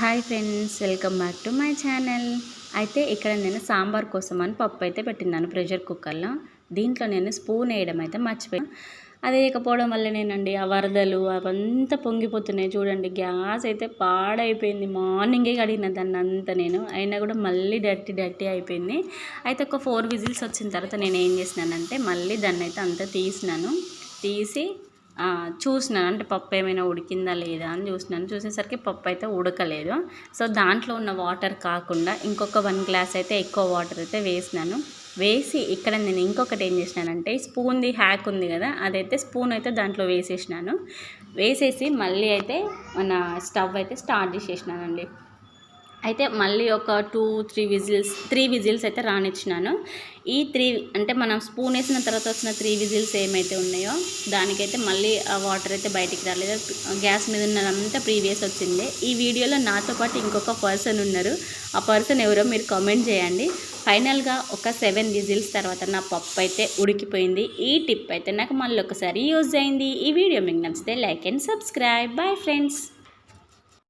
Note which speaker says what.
Speaker 1: Hi friends welcome back to my channel. అయితే ఇక్కడ నేను సాంబార్ కోసం అని పప్పు అయితే పెట్టినాను ప్రెషర్ కుక్కర్లో. దీంట్లో నేను స్పూన్ వేయడం అయితే మర్చిపోయాను. అది వేయకపోవడం వల్ల నేనండి ఆ వరదలు అవంతా పొంగిపోతున్నాయి చూడండి. గ్యాస్ అయితే పాడైపోయింది. మార్నింగే కడిగిన దాన్ని అంతా నేను. అయినా కూడా మళ్ళీ డర్టీ డర్టీ అయిపోయింది. అయితే ఒక ఫోర్ విజిల్స్ వచ్చిన తర్వాత నేను ఏం చేసినానంటే మళ్ళీ దాన్ని అయితే అంతా తీసినాను. తీసి చూసినాను. అంటే పప్పు ఏమైనా ఉడికిందా లేదా అని చూసినాను. చూసేసరికి పప్పు అయితే ఉడకలేదు. సో దాంట్లో ఉన్న వాటర్ కాకుండా ఇంకొక వన్ గ్లాస్ అయితే ఎక్కువ వాటర్ అయితే వేసినాను. వేసి ఇక్కడ నేను ఇంకొకటి ఏం చేసినానంటే స్పూన్ది హ్యాక్ ఉంది కదా అదైతే స్పూన్ అయితే దాంట్లో వేసేసినాను. వేసేసి మళ్ళీ అయితే మన స్టవ్ అయితే స్టార్ట్ చేసేసినానండి. అయితే మళ్ళీ ఒక two three whistles three whistles అయితే రానిచ్చినాను. ఈ త్రీ అంటే మనం స్పూన్ వేసిన తర్వాత వచ్చిన త్రీ విజిల్స్ ఏమైతే ఉన్నాయో దానికైతే మళ్ళీ ఆ వాటర్ అయితే బయటికి రాలేదు. గ్యాస్ మీద ఉన్నదంతా ప్రీవియస్ వచ్చింది. ఈ వీడియోలో నాతో పాటు ఇంకొక పర్సన్ ఉన్నారు. ఆ పర్సన్ ఎవరో మీరు కామెంట్ చేయండి. ఫైనల్గా ఒక సెవెన్ విజిల్స్ తర్వాత నా పప్పు అయితే ఉడికిపోయింది. ఈ టిప్ అయితే నాకు మళ్ళీ ఒకసారి యూజ్ అయింది. ఈ వీడియో మీకు నచ్చితే like and subscribe bye friends